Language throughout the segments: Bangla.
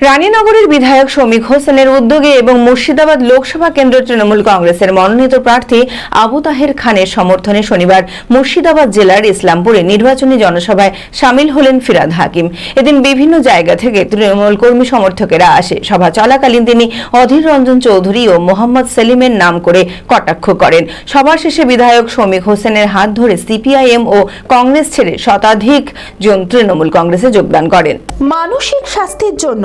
রানীনগরের বিধায়ক শমিক হোসেনের উদ্যোগে এবং মুর্শিদাবাদ লোকসভা কেন্দ্র তৃণমূল কংগ্রেসের মনোনীত প্রার্থী আবু তাহের খানের সমর্থনে শনিবার মুর্শিদাবাদ জেলার ইসলামপুরে নির্বাচনী জনসভায় সামিল হলেন ফিরাদ হাকিম। এদিন বিভিন্ন জায়গা থেকে তৃণমূল কর্মী সমর্থকেরা আসে। সভা চলাকালীন তিনি অধীর রঞ্জন চৌধুরী ও মোহাম্মদ সেলিমের নাম করে কটাক্ষ করেন। সভা শেষে বিধায়ক শমিক হোসেনের হাত ধরে সিপিআইএম ও কংগ্রেস ছেড়ে শতাধিক জন তৃণমূল কংগ্রেসে যোগদান করেন। মানসিক স্বাস্থ্যের জন্য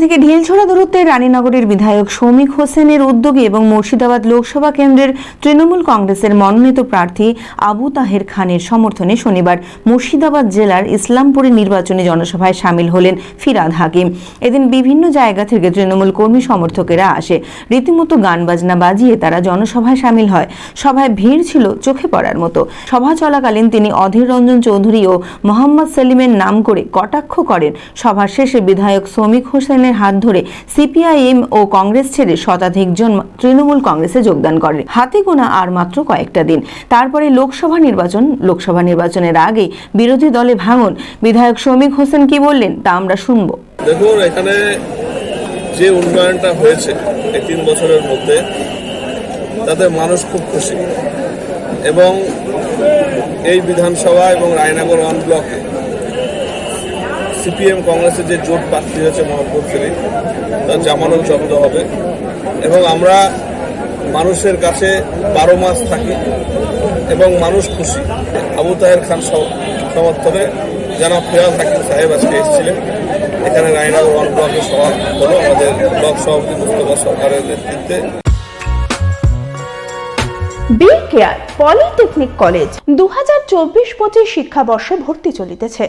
থেকে ঢিলছোড়া দূরত্বে রানীনগরের বিধায়ক শৌমিক হোসেনের উদ্যোগে এবং মুর্শিদাবাদ লোকসভা কেন্দ্রের তৃণমূল কংগ্রেসের মনোনীত প্রার্থী আবু তাহের খানের সমর্থনে শনিবার মুর্শিদাবাদ জেলার ইসলামপুরে নির্বাচনী জনসভায় সামিল হলেন ফিরাদ হাকিম। এদিন বিভিন্ন জায়গা থেকে তৃণমূল কর্মী সমর্থকেরা আসে। রীতিমতো গান বাজনা বাজিয়ে তারা জনসভায় সামিল হয়। সভায় ভিড় ছিল চোখে পড়ার মতো। সভা চলাকালীন তিনি অধীর রঞ্জন চৌধুরী ও মোহাম্মদ সেলিমের নাম করে কটাক্ষ করেন। সভা শেষে বিধায়ক শ্রমিক হোসেনের হাত ধরে সিপিআইএম ও কংগ্রেস ছেড়ে শতাধিক জন তৃণমূল কংগ্রেসে যোগদান করেন হাতে গোনা আর মাত্র কয়েকটা দিন। তারপরে লোকসভা নির্বাচন। লোকসভা নির্বাচনের আগে বিরোধী দলে ভাঙন। বিধায়ক শ্রমিক হোসেন কি বললেন তা আমরা শুনব। দেখুন, এখানে যে উন্নয়নটা হয়েছে এই তিন বছরের মধ্যে, তাতে মানুষ খুব খুশি। এবং এই বিধানসভা এবং রায়নগর ওয়ান ব্লকে সিপিএম কংগ্রেসের যে জোট প্রার্থী হয়েছে মোহাম্মদ সেলিম তার জামানত জব্দ হবে। এবং আমরা মানুষের কাছে বারো মাস থাকি এবং মানুষ খুশি। আবু তাহের খান সম- সমর্থনে জনাব ফিরাজ হাকিম সাহেব আজকে এসেছিলেন, এখানে রায়নগর ওয়ান ব্লকের সভা হলো। আমাদের ব্লক সভাপতি মুস্তফা সরকারের নেতৃত্বে। বি কেয়ার পলিটেকনিক কলেজ দু হাজার চব্বিশ পঁচিশ শিক্ষাবর্ষে ভর্তি চলিতেছে।